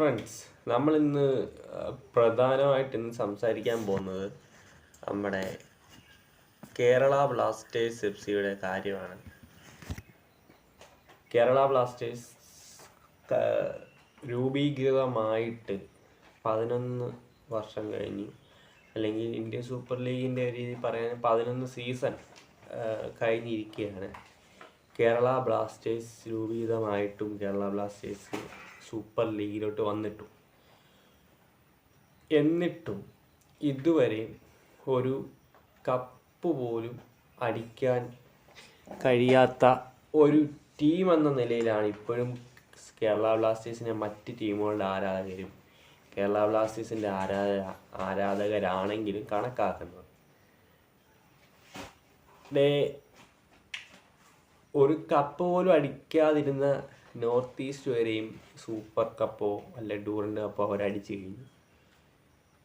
Friends നമ്മൾ ഇന്ന് പ്രധാനമായിട്ട് ഇന്ന് സംസാരിക്കാൻ പോകുന്നത് നമ്മുടെ കേരള ബ്ലാസ്റ്റേഴ്സ് എഫ് സിയുടെ കാര്യമാണ്. കേരള ബ്ലാസ്റ്റേഴ്സ് രൂപീകൃതമായിട്ട് പതിനൊന്ന് വർഷം കഴിഞ്ഞു. അല്ലെങ്കിൽ ഇന്ത്യൻ സൂപ്പർ ലീഗിന്റെ രീതി പറയാൻ പതിനൊന്ന് സീസൺ കഴിഞ്ഞിരിക്കുകയാണ്. കേരള ബ്ലാസ്റ്റേഴ്സ് രൂപീതമായിട്ടും കേരള ബ്ലാസ്റ്റേഴ്സ് സൂപ്പർ ലീഗിലോട്ട് വന്നിട്ടു. എന്നിട്ടും ഇതുവരെ ഒരു കപ്പ് പോലും അടിക്കാൻ കഴിയാത്ത ഒരു ടീം എന്ന നിലയിലാണ് ഇപ്പോഴും കേരള ബ്ലാസ്റ്റേഴ്സിനെ മറ്റ് ടീമുകളുടെ ആരാധകരും കേരള ബ്ലാസ്റ്റേഴ്സിന്റെ ആരാധ ആരാധകരാണെങ്കിലും കണക്കാക്കുന്നത്. ഒരു കപ്പ് പോലും അടിക്കാതിരുന്ന നോർത്ത് ഈസ്റ്റ് വരെയും സൂപ്പർ കപ്പോ അല്ലെ ഡൂറിന്റെ കപ്പോ അവർ അടിച്ചു കഴിഞ്ഞു.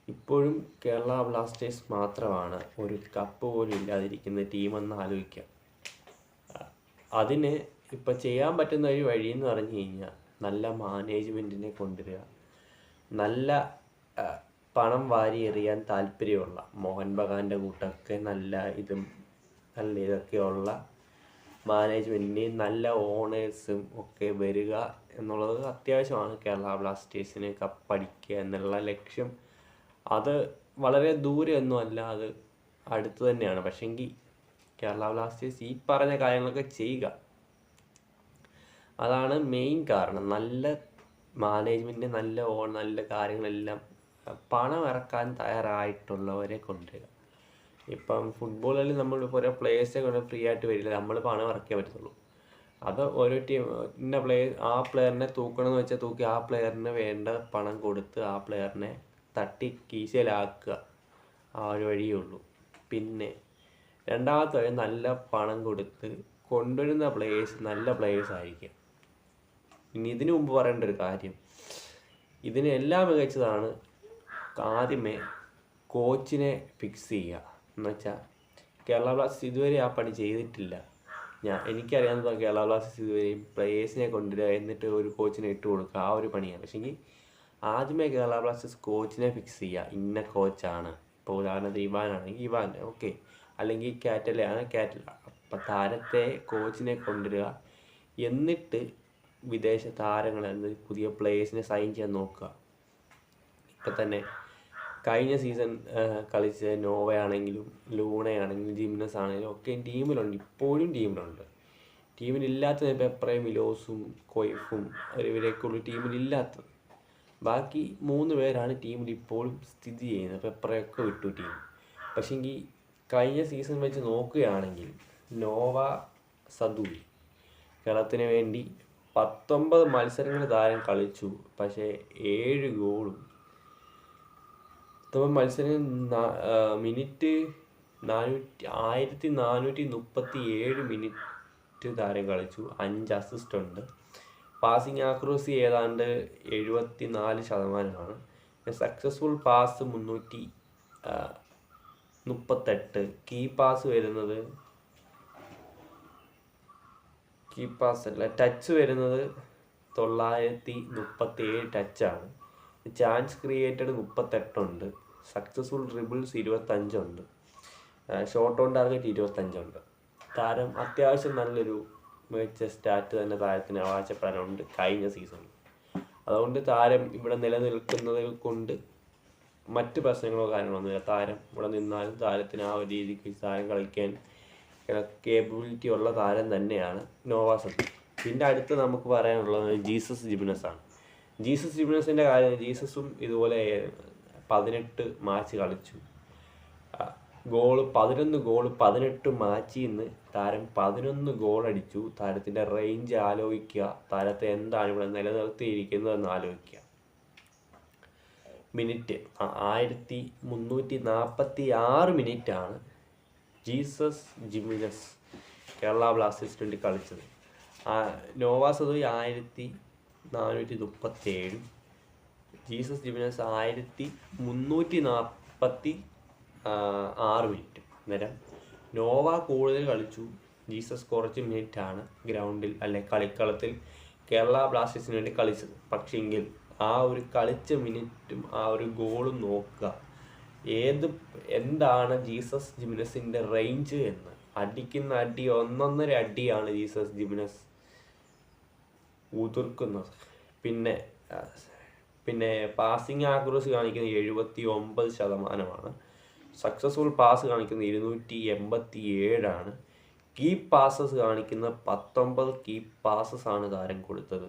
ഇപ്പോഴും കേരള ബ്ലാസ്റ്റേഴ്സ് മാത്രമാണ് ഒരു കപ്പ് പോലും ഇല്ലാതിരിക്കുന്ന ടീമെന്ന് ആലോചിക്കാം അതിന് ഇപ്പം ചെയ്യാൻ പറ്റുന്ന ഒരു വഴി എന്ന് പറഞ്ഞു കഴിഞ്ഞാൽ നല്ല മാനേജ്മെന്റിനെ കൊണ്ടുവരിക. നല്ല പണം വാരി എറിയാൻ താല്പര്യമുള്ള മോഹൻ ബഗാന്റെ കൂട്ടൊക്കെ നല്ല ഇതും നല്ല ഇതൊക്കെയുള്ള മാനേജ്മെന്റിനെയും നല്ല ഓണേഴ്സും ഒക്കെ വരിക എന്നുള്ളത് അത്യാവശ്യമാണ്. കേരള ബ്ലാസ്റ്റേഴ്സിന് കപ്പടിക്കുക എന്നുള്ള ലക്ഷ്യം. അത് വളരെ ദൂരെയൊന്നും അല്ല അത് അടുത്ത് തന്നെയാണ്. പക്ഷെങ്കിൽ കേരള ബ്ലാസ്റ്റേഴ്സ് ഈ പറഞ്ഞ കാര്യങ്ങളൊക്കെ ചെയ്യുക. അതാണ് മെയിൻ കാരണം. നല്ല മാനേജ്മെന്റ് നല്ല ഓൺ നല്ല കാര്യങ്ങളെല്ലാം പണം ഇറക്കാൻ തയ്യാറായിട്ടുള്ളവരെ കൊണ്ടുവരിക. ഇപ്പം ഫുട്ബോളിൽ നമ്മൾ ഓരോ പ്ലേയേഴ്സെ കൊണ്ട് ഫ്രീ ആയിട്ട് വരില്ല. നമ്മൾ പണം ഇറക്കിയേ പറ്റത്തുള്ളൂ. അത് ഓരോ ടീം ഇന്ന പ്ലെയർ ആ പ്ലെയറിനെ തൂക്കണം എന്ന് വെച്ചാൽ തൂക്കി ആ പ്ലെയറിന് വേണ്ട പണം കൊടുത്ത് ആ പ്ലെയറിനെ തട്ടി കീശയിലാക്കുക. ആ ഒരു വഴിയേ ഉള്ളൂ. പിന്നെ രണ്ടാമത്തെ വഴി നല്ല പണം കൊടുത്ത് കൊണ്ടുവരുന്ന പ്ലേയേഴ്സ് നല്ല പ്ലേയേഴ്സ് ആയിരിക്കും. ഇനി ഇതിനു മുമ്പ് പറയേണ്ട ഒരു കാര്യം. ഇതിനെല്ലാം മികച്ചതാണ്. ആദ്യമേ കോച്ചിനെ ഫിക്സ് ചെയ്യുക. എന്ന് വെച്ചാൽ കേരള ബ്ലാസ്റ്റേഴ്സ് ഇതുവരെ ആ പണി ചെയ്തിട്ടില്ല. ഞാൻ എനിക്കറിയാവുന്ന കേരള ബ്ലാസ്റ്റേഴ്സ് ഇതുവരെ പ്ലേയേഴ്സിനെ കൊണ്ടുവരിക എന്നിട്ട് ഒരു കോച്ചിനെ ഇട്ട് കൊടുക്കുക ആ ഒരു പണിയാണ്. പക്ഷേങ്കിൽ ആദ്യമേ കേരള ബ്ലാസ്റ്റേഴ്സ് കോച്ചിനെ ഫിക്സ് ചെയ്യുക ഇന്ന കോച്ചാണ് ഇപ്പോൾ ഉദാഹരണത്തിന് ഇവാനാണെങ്കിൽ ഇവാൻ ഓക്കെ അല്ലെങ്കിൽ കാറ്റലയാണ് കാറ്റല അപ്പം താരത്തെ കോച്ചിനെ കൊണ്ടുവരിക എന്നിട്ട് വിദേശ താരങ്ങളെ പുതിയ പ്ലേയേഴ്സിനെ സൈൻ ചെയ്യാൻ നോക്കുക. ഇപ്പം തന്നെ കഴിഞ്ഞ സീസൺ കളിച്ച നോവയാണെങ്കിലും ലൂണയാണെങ്കിലും ജിംനസ് ആണെങ്കിലും ഒക്കെ ടീമിലുണ്ട്. ഇപ്പോഴും ടീമിലുണ്ട്. ടീമിലില്ലാത്തത് പെപ്രയും മിലോസും കൊയ്ഫും ഇവരെയൊക്കെയുള്ള ടീമിലില്ലാത്തത്. ബാക്കി മൂന്ന് പേരാണ് ടീമിൽ ഇപ്പോഴും സ്ഥിതി ചെയ്യുന്നത്. അപ്പോൾ എപ്രയൊക്കെ വിട്ടു ടീം പക്ഷേങ്കിൽ കഴിഞ്ഞ സീസൺ വെച്ച് നോക്കുകയാണെങ്കിൽ നോവ സദൂരി കേരളത്തിന് വേണ്ടി പത്തൊമ്പത് മത്സരങ്ങൾ താരം കളിച്ചു. പക്ഷേ ഏഴ് ഗോളും പത്തൊമ്പത് മത്സരം മിനിറ്റ് നാനൂറ്റി ആയിരത്തി നാനൂറ്റി മുപ്പത്തി ഏഴ് മിനിറ്റ് താരം കളിച്ചു. അഞ്ച് അസിസ്റ്റ് ഉണ്ട്. പാസിംഗ് ആക്രോസി ഏതാണ്ട് എഴുപത്തി നാല് ശതമാനമാണ്. സക്സസ്ഫുൾ പാസ് മുന്നൂറ്റി മുപ്പത്തെട്ട്. കീ പാസ് വരുന്നത് കീ പാസ് അല്ല ടച്ച് വരുന്നത് തൊള്ളായിരത്തി മുപ്പത്തി ഏഴ് ടച്ചാണ് ചാൻസ് ക്രിയേറ്റഡ് മുപ്പത്തെട്ടുണ്ട് സക്സസ്ഫുൾ ഡ്രിബിൾസ് ഇരുപത്തഞ്ചുണ്ട്. ഷോട്ട് ഓൺ ടാർഗറ്റ് ഇരുപത്തഞ്ചുണ്ട്. താരം അത്യാവശ്യം നല്ലൊരു മികച്ച സ്റ്റാറ്റ് തന്നെ താരത്തിന് അവകാശപ്പെടാനുണ്ട് കഴിഞ്ഞ സീസണിൽ അതുകൊണ്ട് താരം ഇവിടെ നിലനിൽക്കുന്നത് കൊണ്ട് മറ്റ് പ്രശ്നങ്ങളോ കാര്യങ്ങളൊന്നുമില്ല താരം ഇവിടെ നിന്നാലും താരത്തിന് ആ ഒരു രീതിക്ക് താരം കളിക്കാൻ കേപ്പബിലിറ്റി ഉള്ള താരം തന്നെയാണ് നോവാസ് പിന്നെ അടുത്ത് നമുക്ക് പറയാനുള്ളത് ജീസസ് ജിബിനസ് ആണ് ജീസസ് ജിബിനസിന്റെ കാര്യം ജീസസും ഇതുപോലെ പതിനെട്ട് മാച്ച് കളിച്ചു. ഗോൾ പതിനൊന്ന് ഗോൾ പതിനെട്ട് മാച്ചിൽ നിന്ന് താരം പതിനൊന്ന് ഗോൾ അടിച്ചു. താരത്തിന്റെ റേഞ്ച് ആലോചിക്കുക. താരത്തെ എന്താണ് ഇവിടെ നിലനിർത്തിയിരിക്കുന്നതെന്ന് ആലോചിക്കുക. മിനിറ്റ് ആയിരത്തി മുന്നൂറ്റി നാൽപ്പത്തി ആറ് മിനിറ്റാണ് ജീസസ് ജിമിനസ് കേരള ബ്ലാസ്റ്റേഴ്സിന് വേണ്ടി കളിച്ചത്. നോവാസദോയി ആയിരത്തി നാനൂറ്റി മുപ്പത്തി ഏഴും ജീസസ് ജിമിനസ് ആയിരത്തി മുന്നൂറ്റി നാൽപ്പത്തി ആറ് മിനിറ്റ് അന്നേരം നോവ കൂടുതൽ കളിച്ചു. ജീസസ് കുറച്ച് മിനിറ്റാണ് ഗ്രൗണ്ടിൽ അല്ലെ കളിക്കളത്തിൽ കേരള ബ്ലാസ്റ്റേഴ്സിന് വേണ്ടി കളിച്ചത്. പക്ഷെങ്കിൽ ആ ഒരു കളിച്ച മിനിറ്റും ആ ഒരു ഗോളും നോക്കുക. ഏത് എന്താണ് ജീസസ് ജിമിനസിന്റെ റേഞ്ച് എന്ന്? അടിക്കുന്ന അടി ഒന്നൊന്നര അടിയാണ് ജീസസ് ജിമിനസ് ഉതിർക്കുന്നത്. പിന്നെ പിന്നെ പാസിംഗ് ആക്യുറസി കാണിക്കുന്നത് എഴുപത്തി ഒമ്പത് ശതമാനമാണ്. സക്സസ്ഫുൾ പാസ് കാണിക്കുന്നത് ഇരുന്നൂറ്റി എൺപത്തി ഏഴാണ് കീ പാസസ് കാണിക്കുന്ന പത്തൊമ്പത് കീ പാസസ് ആണ് താരം കൊടുത്തത്.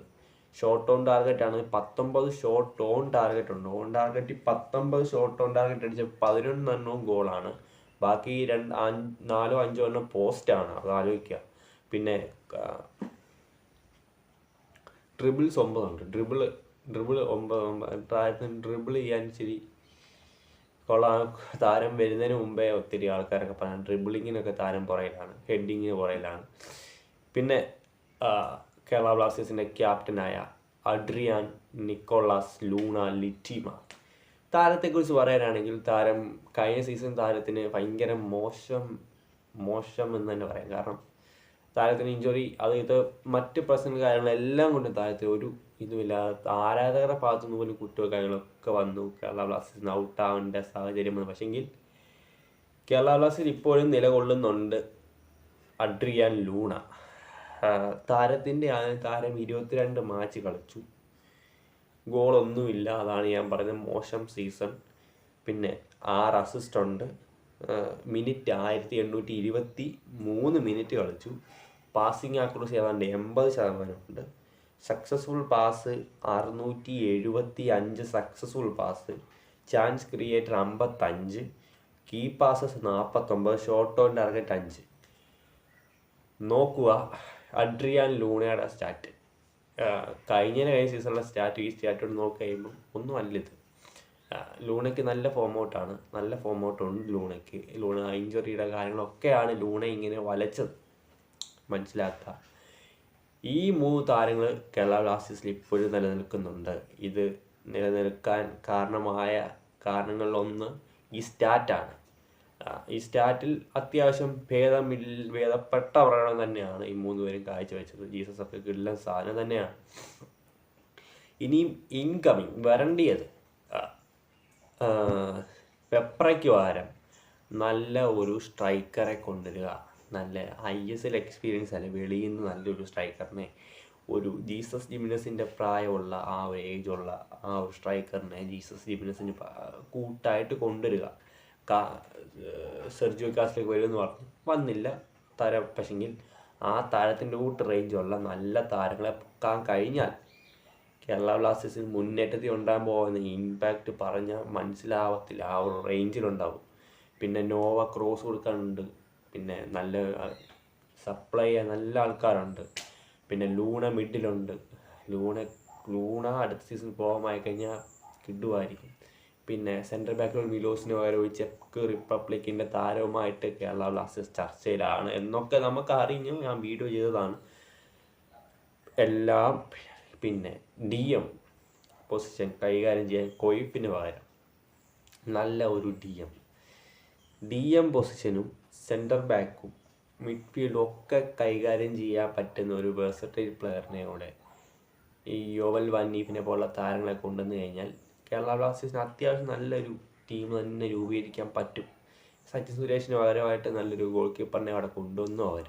ഷോർട്ട് ഓൺ ടാർഗറ്റ് ആണ്. പത്തൊമ്പത് ഷോർട്ട് ഓൺ ടാർഗറ്റ് ഉണ്ട്. ഓൺ ടാർഗറ്റ് പത്തൊമ്പത് ഷോർട്ട് ഓൺ ടാർഗറ്റ് അടിച്ച പതിനൊന്നെണ്ണവും ഗോളാണ് ബാക്കി രണ്ട് നാലോ അഞ്ചോ എണ്ണം പോസ്റ്റാണ് അത് ആലോചിക്കുക. പിന്നെ ട്രിബിൾസ് ഒമ്പതുണ്ട്. ഡ്രിബിൾ ഡ്രിബിൾ ഒമ്പത് ഒമ്പത് താരത്തിന് ഡ്രിബിൾ ചെയ്യാൻ ഇച്ചിരി കൊള്ളാം താരം വരുന്നതിന് മുമ്പേ ഒത്തിരി ആൾക്കാരൊക്കെ പറയാം ഡ്രിബിളിങ്ങിനൊക്കെ താരം പുറയിലാണ് ഹെഡിങ്ങിന് പുറയിലാണ് പിന്നെ കേരള ബ്ലാസ്റ്റേഴ്സിന്റെ ക്യാപ്റ്റനായ അഡ്രിയാൻ നിക്കോളാസ് ലൂണ ലിറ്റിമ. താരത്തെക്കുറിച്ച് പറയാനാണെങ്കിൽ താരം കഴിഞ്ഞ സീസൺ താരത്തിന് ഭയങ്കര മോശം മോശം എന്ന് തന്നെ പറയാം. കാരണം താരത്തിന് ഇഞ്ചുറി അത് ഇത് മറ്റ് പ്രശ്നങ്ങൾ കാര്യങ്ങളെല്ലാം കൊണ്ടും താരത്തിന് ഒരു ഇതുമില്ലാതെ ആരാധകരുടെ ഭാഗത്തു നിന്ന് പോലും കുറ്റവും കാര്യങ്ങളൊക്കെ വന്നു. കേരള ബ്ലാസ്റ്റേഴ്സിന് ഔട്ടാവേണ്ട സാഹചര്യം വന്നു. പക്ഷെങ്കിൽ കേരള ബ്ലാസ്റ്റേഴ്സ് ഇപ്പോഴും നിലകൊള്ളുന്നുണ്ട്. Adrian Luna. താരത്തിന്റെ താരം ഇരുപത്തിരണ്ട് മാച്ച് കളിച്ചു. ഗോളൊന്നുമില്ല അതാണ് ഞാൻ പറഞ്ഞത് മോശം സീസൺ പിന്നെ ആറ് അസിസ്റ്റ് ഉണ്ട്. മിനിറ്റ് ആയിരത്തി എണ്ണൂറ്റി ഇരുപത്തി മൂന്ന് മിനിറ്റ് കളിച്ചു. പാസിംഗ് ആക്രോസ് ഏതാണ്ട് എൺപത് ശതമാനമുണ്ട് സക്സസ്ഫുൾ പാസ് അറുന്നൂറ്റി എഴുപത്തി അഞ്ച് സക്സസ്ഫുൾ പാസ് ചാൻസ് ക്രിയേറ്റർ അമ്പത്തഞ്ച് കീ പാസസ് നാൽപ്പത്തൊമ്പത് ഷോട്ട് ഓൺ ടാർഗറ്റ് അഞ്ച്. നോക്കുക അഡ്രിയാൻ ലൂണയുടെ സ്റ്റാറ്റ് കഴിഞ്ഞ കഴിഞ്ഞ സീസണിലെ സ്റ്റാറ്റ് ഈ സ്റ്റാറ്റോട് നോക്കി കഴിയുമ്പോൾ ഒന്നും അല്ല ഇത്. ലൂണയ്ക്ക് നല്ല ഫോം ഔട്ടാണ് നല്ല ഫോം ഔട്ടുണ്ട് ലൂണയ്ക്ക്. ലൂണ ഇഞ്ചുറിയുടെ കാര്യങ്ങളൊക്കെയാണ് ലൂണ ഇങ്ങനെ വലച്ചത്. മനസ്സിലാക്കുക ഈ മൂന്ന് താരങ്ങൾ കേരള ബ്ലാസ്റ്റേഴ്സിൽ ഇപ്പോഴും നിലനിൽക്കുന്നുണ്ട്. ഇത് നിലനിൽക്കാൻ കാരണമായ കാരണങ്ങളിലൊന്ന് ഈ സ്റ്റാറ്റാണ് ഈ സ്റ്റാറ്റിൽ അത്യാവശ്യം ഭേദമിൽ ഭേദപ്പെട്ട പ്രകടനം തന്നെയാണ് ഈ മൂന്ന് പേരും കാഴ്ചവെച്ചത്. ജീസസ് ഒക്കെ കിടിലൻ സാധനം തന്നെയാണ്. ഇനിയും ഇൻകമിങ് വരണ്ടിയത് പെപ്രയ്ക്ക് പകരം നല്ല ഒരു സ്ട്രൈക്കറെ കൊണ്ടുവരിക. നല്ല ഐ എസ് എൽ എക്സ്പീരിയൻസ് അല്ല? വെളിയിൽ നിന്ന് നല്ലൊരു സ്ട്രൈക്കറിനെ ഒരു ജീസസ് ജിമിനസിന്റെ പ്രായമുള്ള ആ ഒരു ഏജുള്ള ആ ഒരു സ്ട്രൈക്കറിനെ ജീസസ് ജിമിനസിന് കൂട്ടായിട്ട് കൊണ്ടുവരിക. കാ- സെർജിയോ കാസിലേക്ക് വരുമെന്ന് പറഞ്ഞു. വന്നില്ല. തരം പക്ഷെങ്കിൽ ആ താരത്തിന്റെ കൂട്ട് റേഞ്ചുള്ള നല്ല താരങ്ങളെ പൊക്കാൻ കഴിഞ്ഞാൽ കേരള ബ്ലാസ്റ്റേഴ്സിന് മുന്നേറ്റത്തിൽ ഉണ്ടാകാൻ പോകുന്ന ഇമ്പാക്റ്റ് പറഞ്ഞാൽ മനസ്സിലാവത്തില്ല. ആ ഒരു റേഞ്ചിലുണ്ടാവും പിന്നെ നോവ ക്രോസ് കൊടുക്കാനുണ്ട്. പിന്നെ നല്ല സപ്ലൈ നല്ല ആൾക്കാരുണ്ട്. പിന്നെ ലൂണ മിഡിലുണ്ട്. ലൂണ ലൂണ അടുത്ത സീസൺ പോകാമായി കഴിഞ്ഞാൽ കിട്ടുമായിരിക്കും പിന്നെ സെൻട്രൽ ബാക്കിൽ മിലോസിന് പകരം ചെക്ക് റിപ്പബ്ലിക്കിന്റെ താരവുമായിട്ട് കേരള ബ്ലാസ്റ്റേഴ്സ് ചർച്ചയിലാണ് എന്നൊക്കെ നമുക്ക് അറിഞ്ഞു ഞാൻ വീഡിയോ ചെയ്തതാണ്. എല്ലാം പിന്നെ ഡി എം പൊസിഷൻ കൈകാര്യം ചെയ്യാൻ കൊയ്പ്പിന് പകരം. നല്ല ഒരു ഡി എം ഡി എം പൊസിഷനും സെന്റർ ബാക്കും മിഡ്ഫീൽഡും ഒക്കെ കൈകാര്യം ചെയ്യാൻ പറ്റുന്ന ഒരു വേഴ്സറ്റൈൽ പ്ലെയറിനെ കൂടെ ഈ യോവൽ വന്നീഫിനെ പോലുള്ള താരങ്ങളെ കൊണ്ടുവന്ന് കഴിഞ്ഞാൽ കേരള ബ്ലാസ്റ്റേഴ്സിന് അത്യാവശ്യം നല്ലൊരു ടീം തന്നെ രൂപീകരിക്കാൻ പറ്റും. സച്ചിൻ സുരേഷിന് പകരമായിട്ട് നല്ലൊരു ഗോൾ കീപ്പറിനെ അവിടെ കൊണ്ടുവന്നു അവർ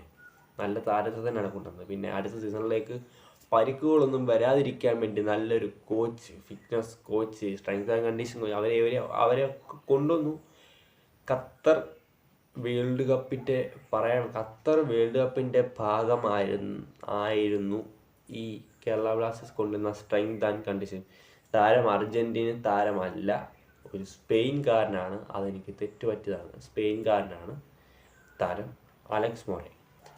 നല്ല താരത്തെ തന്നെയാണ് കൊണ്ടുവന്നത്. പിന്നെ അടുത്ത സീസണിലേക്ക് പരിക്കുകളൊന്നും വരാതിരിക്കാൻ വേണ്ടി നല്ലൊരു coach fitness coach strength and condition coach അവരെ അവരെ കൊണ്ടുവന്നു. ഖത്തർ വേൾഡ് കപ്പിന്റെ പറയാൻ ഖത്തർ വേൾഡ് കപ്പിന്റെ ഭാഗമായിരുന്നു ആയിരുന്നു ഈ കേരള ബ്ലാസ്റ്റേഴ്സ് കൊണ്ടുവന്ന സ്ട്രെങ്ത് ആൻഡ് കണ്ടീഷൻ താരം അർജന്റീന താരമല്ല ഒരു സ്പെയിൻകാരനാണ് അതെനിക്ക് തെറ്റുപറ്റിയതാണ്. സ്പെയിൻകാരനാണ് താരം അലക്സ് മോറെ.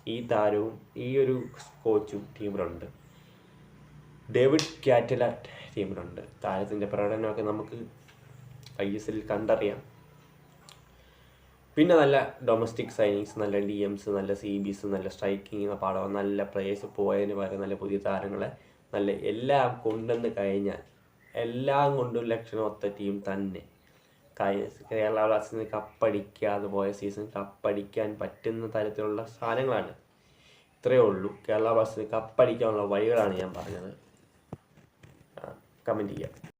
ഈ താരവും ഈ ഒരു കോച്ചും ടീമിലുണ്ട്. ഡേവിഡ് കാറ്റലാറ്റ് ടീമിലുണ്ട്. താരത്തിന്റെ പ്രകടനമൊക്കെ നമുക്ക് ഐ എസ് എല്ലിൽ കണ്ടറിയാം. പിന്നെ നല്ല ഡൊമസ്റ്റിക് സൈനിങ്സ് നല്ല ഡി എംസ് നല്ല സി ബിസ് നല്ല സ്ട്രൈക്കിങ് പാടവ നല്ല പ്ലേയേഴ്സ് പോയതിന് പകരം നല്ല പുതിയ താരങ്ങളെ നല്ല എല്ലാം കൊണ്ടുവന്ന് കഴിഞ്ഞാൽ എല്ലാം കൊണ്ടും ലക്ഷണമൊത്ത ടീം തന്നെ. കേരള ബ്ലാസ്റ്റേഴ്സിന് കപ്പടിക്കാതെ പോയ സീസൺ കപ്പടിക്കാൻ പറ്റുന്ന തരത്തിലുള്ള സാധനങ്ങളാണ്. ഇത്രയേ ഉള്ളൂ. കേരള ബ്ലാസ്റ്റേഴ്സിന് കപ്പടിക്കാനുള്ള വഴികളാണ് ഞാൻ പറഞ്ഞത്. കമന്റ് ചെയ്യുക